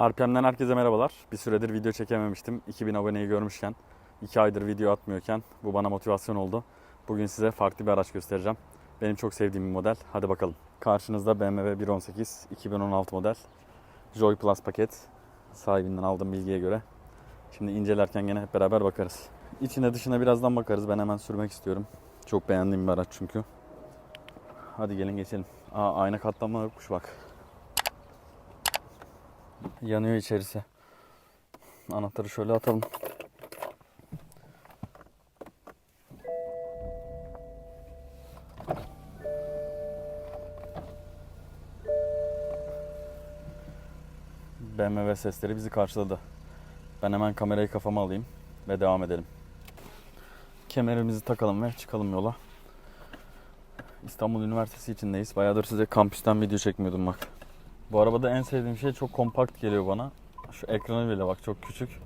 RPM'den herkese merhabalar. Bir süredir video çekememiştim. 2000 aboneyi görmüşken, 2 aydır video atmıyorken bu bana motivasyon oldu. Bugün size farklı bir araç göstereceğim. Benim çok sevdiğim bir model. Hadi bakalım. Karşınızda BMW 118 2016 model. Joy Plus paket. Sahibinden aldığım bilgiye göre. Şimdi incelerken gene hep beraber bakarız. İçine dışına birazdan bakarız. Ben hemen sürmek istiyorum. Çok beğendiğim bir araç çünkü. Hadi gelin geçelim. Aa, ayna katlanma yokmuş bak. Yanıyor içerisi. Anahtarı şöyle atalım. BMW sesleri bizi karşıladı. Ben hemen kamerayı kafama alayım ve devam edelim. Kemerimizi takalım ve çıkalım yola. İstanbul Üniversitesi içindeyiz. Bayağıdır size kampüsten video çekmiyordum bak. Bu arabada en sevdiğim şey çok kompakt geliyor bana. Şu ekranı bile bak çok küçük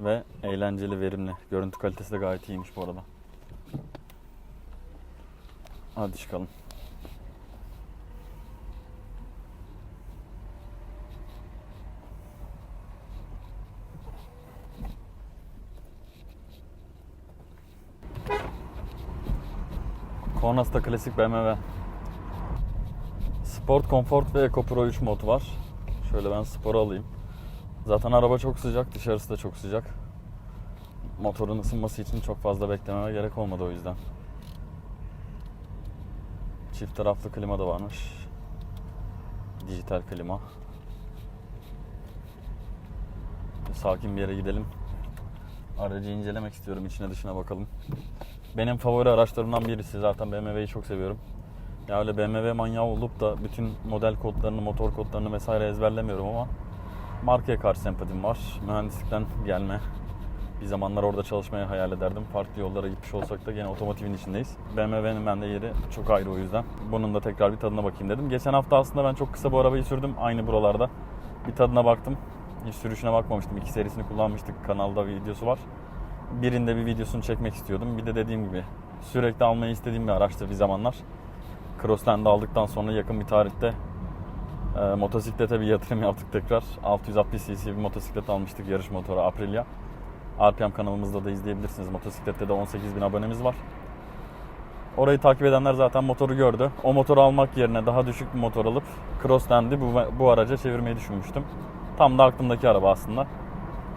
ve eğlenceli, verimli. Görüntü kalitesi de gayet iyiymiş bu arada. Hadi çıkalım. Kornas'ta klasik BMW. Sport, Comfort ve Eco Pro 3 mod var. Şöyle ben sporu alayım. Zaten araba çok sıcak, dışarısı da çok sıcak. Motorun ısınması için çok fazla beklememe gerek olmadı o yüzden. Çift taraflı klima da varmış. Dijital klima. Sakin bir yere gidelim. Aracı incelemek istiyorum. içine dışına bakalım. Benim favori araçlarımdan birisi. Zaten BMW'yi çok seviyorum. Ya öyle BMW manyağı olup da bütün model kodlarını, motor kodlarını vesaire ezberlemiyorum ama markaya karşı sempatim var. Mühendislikten gelme. Bir zamanlar orada çalışmayı hayal ederdim. Farklı yollara gitmiş olsak da gene otomotivin içindeyiz. BMW'nin bende yeri çok ayrı o yüzden. Bunun da tekrar bir tadına bakayım dedim. Geçen hafta aslında ben çok kısa bu arabayı sürdüm. Aynı buralarda. Bir tadına baktım. Hiç sürüşüne bakmamıştım. İki serisini kullanmıştık. Kanalda videosu var. Birinde bir videosunu çekmek istiyordum. Bir de dediğim gibi sürekli almayı istediğim bir araçtı bir zamanlar. Crossland'ı aldıktan sonra yakın bir tarihte e, motosiklete bir yatırım yaptık tekrar. 660 cc bir motosiklet almıştık yarış motoru Aprilia. RPM kanalımızda da izleyebilirsiniz. Motosiklette de 18 bin abonemiz var. Orayı takip edenler zaten motoru gördü. O motoru almak yerine daha düşük bir motor alıp Crossland'i bu, bu araca çevirmeyi düşünmüştüm. Tam da aklımdaki araba aslında.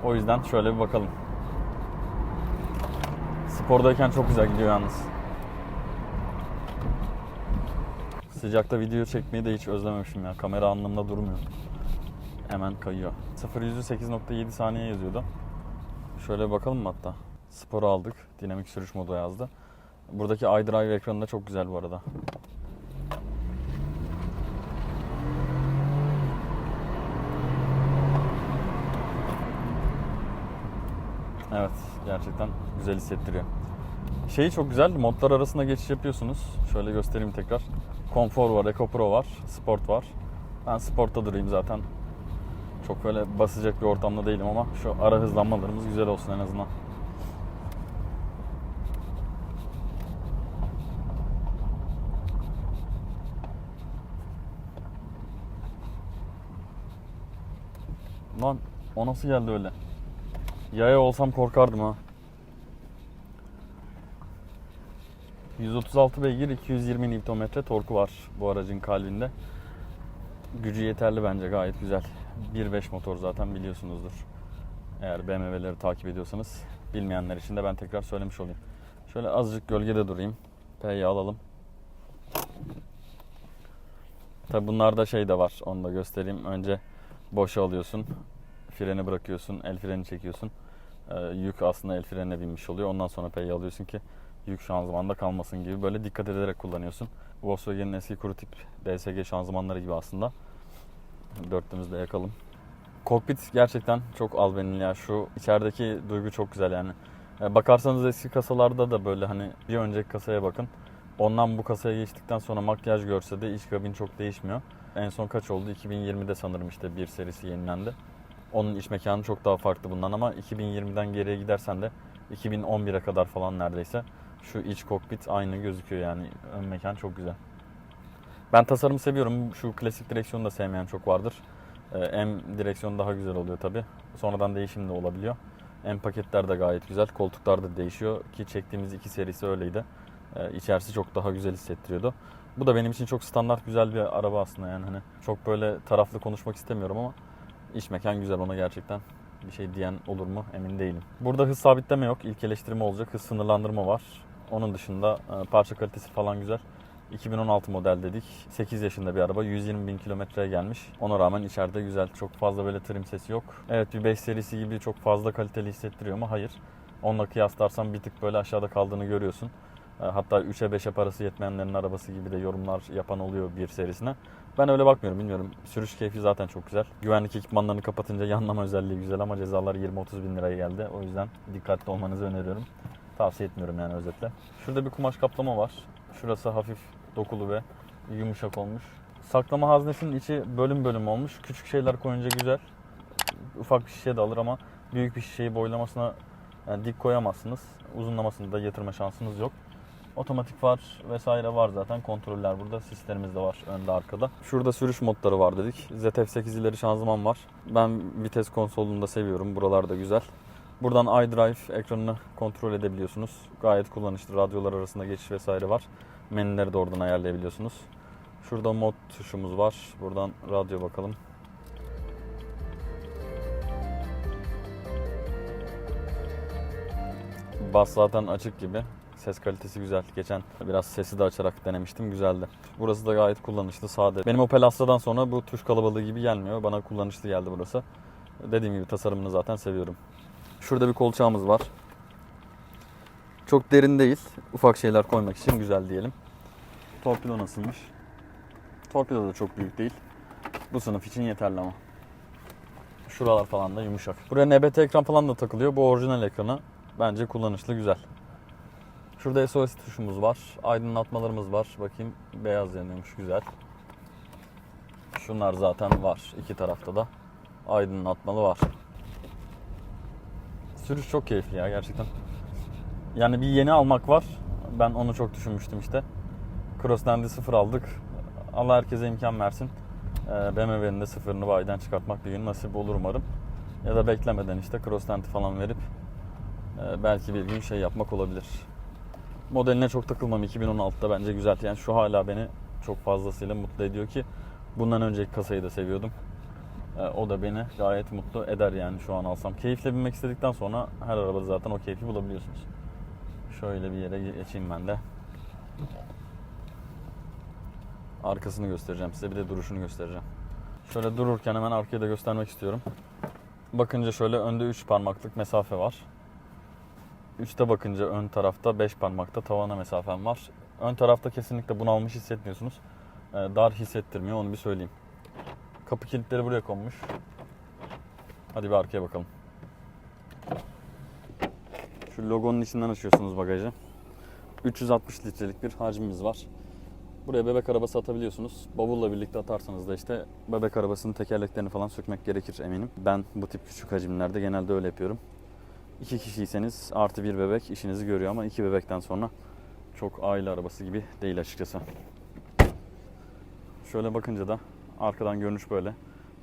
O yüzden şöyle bir bakalım. Spordayken çok güzel gidiyor yalnız. Sıcakta video çekmeyi de hiç özlememişim ya. Kamera anlamında durmuyor. Hemen kayıyor. 0 yüzü 8.7 saniye yazıyordu. Şöyle bakalım mı hatta? Sporu aldık. Dinamik sürüş modu yazdı. Buradaki iDrive ekranı da çok güzel bu arada. Evet, gerçekten güzel hissettiriyor. Şeyi çok güzel, modlar arasında geçiş yapıyorsunuz. Şöyle göstereyim tekrar. Konfor var, Eco Pro var, Sport var. Ben Sport'ta durayım zaten. Çok böyle basacak bir ortamda değilim ama şu ara hızlanmalarımız güzel olsun en azından. Lan o nasıl geldi öyle? Yaya olsam korkardım ha. 136 beygir 220 Nm torku var bu aracın kalbinde. Gücü yeterli bence gayet güzel. 1.5 motor zaten biliyorsunuzdur. Eğer BMW'leri takip ediyorsanız bilmeyenler için de ben tekrar söylemiş olayım. Şöyle azıcık gölgede durayım. P'yi alalım. Tabi bunlarda şey de var onu da göstereyim. Önce boşa alıyorsun. Freni bırakıyorsun. El freni çekiyorsun. Ee, yük aslında el frenine binmiş oluyor. Ondan sonra P'yi alıyorsun ki yük şanzımanda kalmasın gibi böyle dikkat ederek kullanıyorsun. Volkswagen'in eski kuru tip DSG şanzımanları gibi aslında. Dörtlümüzde yakalım. Kokpit gerçekten çok albenili ya. Şu içerideki duygu çok güzel yani. E, Bakarsanız eski kasalarda da böyle hani bir önceki kasaya bakın. Ondan bu kasaya geçtikten sonra makyaj görse de iç kabin çok değişmiyor. En son kaç oldu? 2020'de sanırım işte bir serisi yenilendi. Onun iç mekanı çok daha farklı bundan ama 2020'den geriye gidersen de 2011'e kadar falan neredeyse şu iç kokpit aynı gözüküyor yani ön mekan çok güzel. Ben tasarımı seviyorum. Şu klasik direksiyonu da sevmeyen çok vardır. Ee, M direksiyon daha güzel oluyor tabi. Sonradan değişim de olabiliyor. M paketler de gayet güzel. Koltuklar da değişiyor ki çektiğimiz iki serisi öyleydi. Ee, içerisi çok daha güzel hissettiriyordu. Bu da benim için çok standart güzel bir araba aslında yani hani çok böyle taraflı konuşmak istemiyorum ama iç mekan güzel ona gerçekten bir şey diyen olur mu emin değilim. Burada hız sabitleme yok. İlk eleştirme olacak. Hız sınırlandırma var. Onun dışında e, parça kalitesi falan güzel. 2016 model dedik. 8 yaşında bir araba. 120 bin kilometreye gelmiş. Ona rağmen içeride güzel. Çok fazla böyle trim sesi yok. Evet bir 5 serisi gibi çok fazla kaliteli hissettiriyor mu? Hayır. Onunla kıyaslarsan bir tık böyle aşağıda kaldığını görüyorsun. E, Hatta 3'e 5'e parası yetmeyenlerin arabası gibi de yorumlar yapan oluyor bir serisine. Ben öyle bakmıyorum bilmiyorum. Sürüş keyfi zaten çok güzel. Güvenlik ekipmanlarını kapatınca yanlama özelliği güzel ama cezalar 20-30 bin liraya geldi. O yüzden dikkatli olmanızı öneriyorum. Tavsiye etmiyorum yani özetle. Şurada bir kumaş kaplama var. Şurası hafif dokulu ve yumuşak olmuş. Saklama haznesinin içi bölüm bölüm olmuş. Küçük şeyler koyunca güzel. Ufak bir şişe de alır ama büyük bir şişeyi boylamasına yani dik koyamazsınız. Uzunlamasını da yatırma şansınız yok. Otomatik far vesaire var zaten. Kontroller burada. Sistemimiz de var önde arkada. Şurada sürüş modları var dedik. ZF8 ileri şanzıman var. Ben vites konsolunu da seviyorum. Buralar da güzel. Buradan iDrive ekranını kontrol edebiliyorsunuz. Gayet kullanışlı. Radyolar arasında geçiş vesaire var. Menüleri de oradan ayarlayabiliyorsunuz. Şurada mod tuşumuz var. Buradan radyo bakalım. Bas zaten açık gibi. Ses kalitesi güzel. Geçen biraz sesi de açarak denemiştim. Güzeldi. Burası da gayet kullanışlı, sade. Benim Opel Astra'dan sonra bu tuş kalabalığı gibi gelmiyor. Bana kullanışlı geldi burası. Dediğim gibi tasarımını zaten seviyorum. Şurada bir kolçağımız var. Çok derin değil. Ufak şeyler koymak için güzel diyelim. Torpido nasılmış? Torpido da çok büyük değil. Bu sınıf için yeterli ama. Şuralar falan da yumuşak. Buraya NBT ekran falan da takılıyor. Bu orijinal ekranı. Bence kullanışlı güzel. Şurada SOS tuşumuz var. Aydınlatmalarımız var. Bakayım beyaz yanıyormuş güzel. Şunlar zaten var. iki tarafta da aydınlatmalı var. Sürüş çok keyifli ya gerçekten. Yani bir yeni almak var. Ben onu çok düşünmüştüm işte. Crossland'i sıfır aldık. Allah herkese imkan versin. Ee, BMW'nin de sıfırını bayiden çıkartmak bir gün nasip olur umarım. Ya da beklemeden işte Crossland'i falan verip e, belki bir gün şey yapmak olabilir. Modeline çok takılmam 2016'da bence güzel. Yani şu hala beni çok fazlasıyla mutlu ediyor ki bundan önceki kasayı da seviyordum. E, O da beni gayet mutlu eder yani şu an alsam. Keyifle binmek istedikten sonra her arabada zaten o keyfi bulabiliyorsunuz. Şöyle bir yere geçeyim ben de. Arkasını göstereceğim size bir de duruşunu göstereceğim. Şöyle dururken hemen arkayı da göstermek istiyorum. Bakınca şöyle önde 3 parmaklık mesafe var. Üste bakınca ön tarafta 5 parmakta tavana mesafem var. Ön tarafta kesinlikle bunalmış hissetmiyorsunuz. Ee, Dar hissettirmiyor onu bir söyleyeyim. Kapı kilitleri buraya konmuş. Hadi bir arkaya bakalım. Şu logonun içinden açıyorsunuz bagajı. 360 litrelik bir hacmimiz var. Buraya bebek arabası atabiliyorsunuz. Bavulla birlikte atarsanız da işte bebek arabasının tekerleklerini falan sökmek gerekir eminim. Ben bu tip küçük hacimlerde genelde öyle yapıyorum. İki kişiyseniz artı bir bebek işinizi görüyor ama iki bebekten sonra çok aile arabası gibi değil açıkçası. Şöyle bakınca da arkadan görünüş böyle.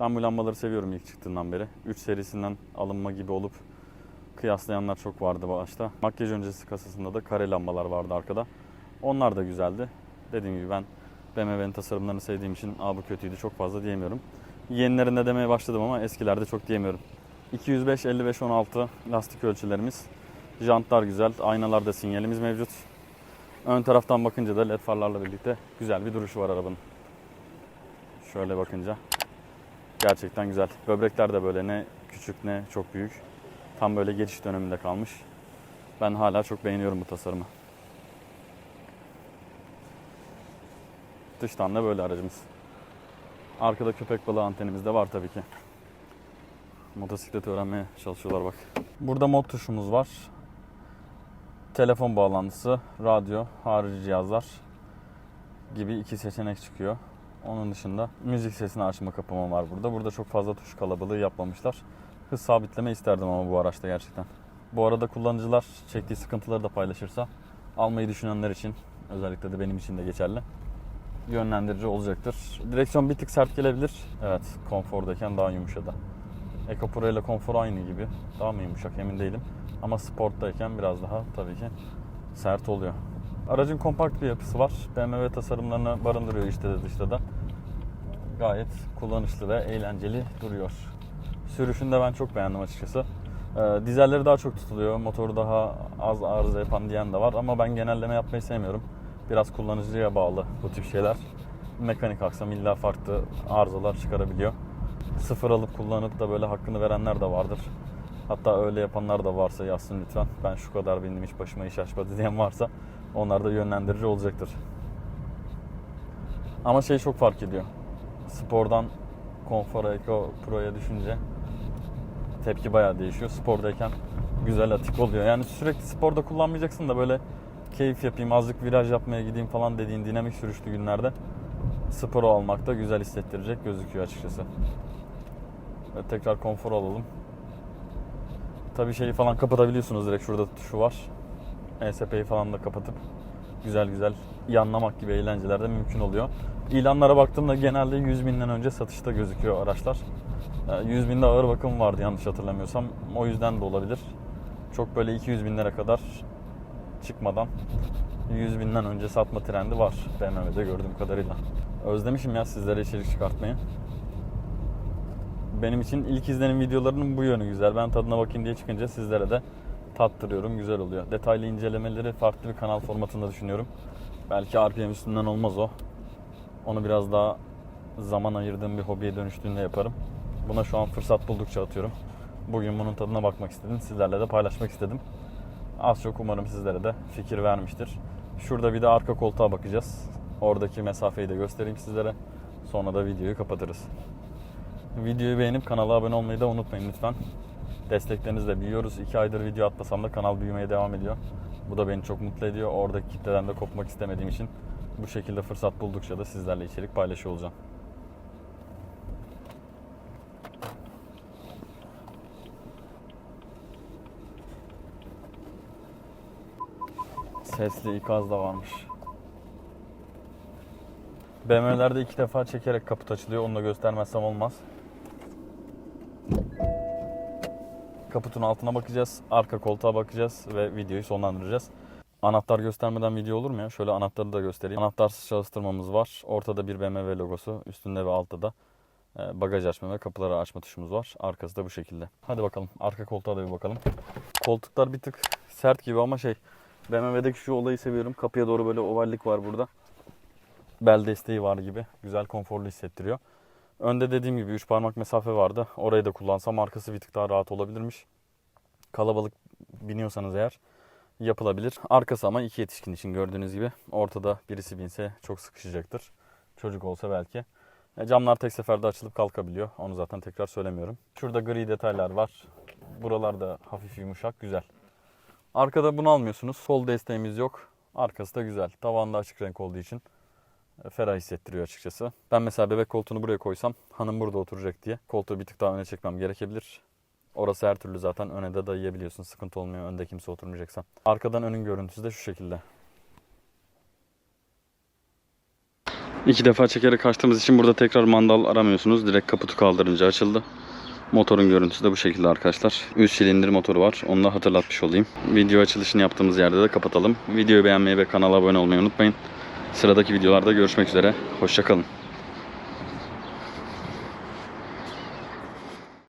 Ben bu lambaları seviyorum ilk çıktığından beri. 3 serisinden alınma gibi olup kıyaslayanlar çok vardı başta. Makyaj öncesi kasasında da kare lambalar vardı arkada. Onlar da güzeldi. Dediğim gibi ben BMW'nin tasarımlarını sevdiğim için Aa bu kötüydü çok fazla diyemiyorum. Yenilerinde demeye başladım ama eskilerde çok diyemiyorum. 205 55 16 lastik ölçülerimiz. Jantlar güzel. Aynalarda sinyalimiz mevcut. Ön taraftan bakınca da led farlarla birlikte güzel bir duruşu var arabanın. Şöyle bakınca gerçekten güzel. Böbrekler de böyle ne küçük ne çok büyük. Tam böyle geçiş döneminde kalmış. Ben hala çok beğeniyorum bu tasarımı. Dıştan da böyle aracımız. Arkada köpek balığı antenimiz de var tabii ki. Motosiklet öğrenmeye çalışıyorlar bak. Burada mod tuşumuz var. Telefon bağlantısı, radyo, harici cihazlar gibi iki seçenek çıkıyor. Onun dışında müzik sesini açma kapama var burada. Burada çok fazla tuş kalabalığı yapmamışlar. Hız sabitleme isterdim ama bu araçta gerçekten. Bu arada kullanıcılar çektiği sıkıntıları da paylaşırsa almayı düşünenler için özellikle de benim için de geçerli. yönlendirici olacaktır. Direksiyon bir tık sert gelebilir. Evet, konfordayken daha yumuşadı. EcoPro ile konfor aynı gibi. Daha mı yumuşak emin değilim. Ama sporttayken biraz daha tabii ki sert oluyor. Aracın kompakt bir yapısı var. BMW tasarımlarını barındırıyor işte de dışta da. Gayet kullanışlı ve eğlenceli duruyor. Sürüşünde ben çok beğendim açıkçası. Ee, dizelleri daha çok tutuluyor. Motoru daha az arıza yapan diyen de var ama ben genelleme yapmayı sevmiyorum. Biraz kullanıcıya bağlı bu tip şeyler. Mekanik aksam illa farklı arızalar çıkarabiliyor. Sıfır alıp kullanıp da böyle hakkını verenler de vardır. Hatta öyle yapanlar da varsa yazsın lütfen. Ben şu kadar bindim hiç başıma iş açmadı diyen varsa onlar da yönlendirici olacaktır. Ama şey çok fark ediyor. Spordan konfora, Eco Pro'ya düşünce tepki bayağı değişiyor. Spordayken güzel atik oluyor. Yani sürekli sporda kullanmayacaksın da böyle keyif yapayım, azıcık viraj yapmaya gideyim falan dediğin dinamik sürüşlü günlerde sporu almak da güzel hissettirecek gözüküyor açıkçası. Ve tekrar konfor alalım. Tabii şeyi falan kapatabiliyorsunuz direkt şurada tuşu var. ESP'yi falan da kapatıp güzel güzel yanlamak gibi eğlenceler de mümkün oluyor. İlanlara baktığımda genelde 100 binden önce satışta gözüküyor araçlar. Ee, 100 binde ağır bakım vardı yanlış hatırlamıyorsam. O yüzden de olabilir. Çok böyle 200 binlere kadar çıkmadan 100 binden önce satma trendi var BMW'de gördüğüm kadarıyla. Özlemişim ya sizlere içerik çıkartmayı. Benim için ilk izlenim videolarının bu yönü güzel. Ben tadına bakayım diye çıkınca sizlere de tattırıyorum. Güzel oluyor. Detaylı incelemeleri farklı bir kanal formatında düşünüyorum. Belki RPM üstünden olmaz o. Onu biraz daha zaman ayırdığım bir hobiye dönüştüğünde yaparım. Buna şu an fırsat buldukça atıyorum. Bugün bunun tadına bakmak istedim. Sizlerle de paylaşmak istedim. Az çok umarım sizlere de fikir vermiştir. Şurada bir de arka koltuğa bakacağız. Oradaki mesafeyi de göstereyim sizlere. Sonra da videoyu kapatırız. Videoyu beğenip kanala abone olmayı da unutmayın lütfen. Desteklerinizi de biliyoruz. 2 aydır video atmasam da kanal büyümeye devam ediyor. Bu da beni çok mutlu ediyor. Oradaki kitleden de kopmak istemediğim için bu şekilde fırsat buldukça da sizlerle içerik paylaşıyor olacağım. Sesli ikaz da varmış. BMW'lerde iki defa çekerek kaput açılıyor. Onu da göstermezsem olmaz. Kaputun altına bakacağız. Arka koltuğa bakacağız ve videoyu sonlandıracağız. Anahtar göstermeden video olur mu ya? Şöyle anahtarı da göstereyim. Anahtarsız çalıştırmamız var. Ortada bir BMW logosu. Üstünde ve altta da e, bagaj açma ve kapıları açma tuşumuz var. Arkası da bu şekilde. Hadi bakalım. Arka koltuğa da bir bakalım. Koltuklar bir tık sert gibi ama şey BMW'deki şu olayı seviyorum. Kapıya doğru böyle ovallik var burada. Bel desteği var gibi. Güzel konforlu hissettiriyor. Önde dediğim gibi 3 parmak mesafe vardı. Orayı da kullansam arkası bir tık daha rahat olabilirmiş. Kalabalık biniyorsanız eğer yapılabilir. Arkası ama iki yetişkin için gördüğünüz gibi. Ortada birisi binse çok sıkışacaktır. Çocuk olsa belki. E, Camlar tek seferde açılıp kalkabiliyor. Onu zaten tekrar söylemiyorum. Şurada gri detaylar var. Buralarda hafif yumuşak, güzel. Arkada bunu almıyorsunuz. Sol desteğimiz yok. Arkası da güzel. Tavanda açık renk olduğu için ferah hissettiriyor açıkçası. Ben mesela bebek koltuğunu buraya koysam hanım burada oturacak diye koltuğu bir tık daha öne çekmem gerekebilir. Orası her türlü zaten öne de dayayabiliyorsun. Sıkıntı olmuyor önde kimse oturmayacaksa. Arkadan önün görüntüsü de şu şekilde. İki defa çekerek açtığımız için burada tekrar mandal aramıyorsunuz. Direkt kaputu kaldırınca açıldı. Motorun görüntüsü de bu şekilde arkadaşlar. 3 silindir motoru var. Onu da hatırlatmış olayım. Video açılışını yaptığımız yerde de kapatalım. Videoyu beğenmeyi ve kanala abone olmayı unutmayın. Sıradaki videolarda görüşmek üzere. Hoşçakalın.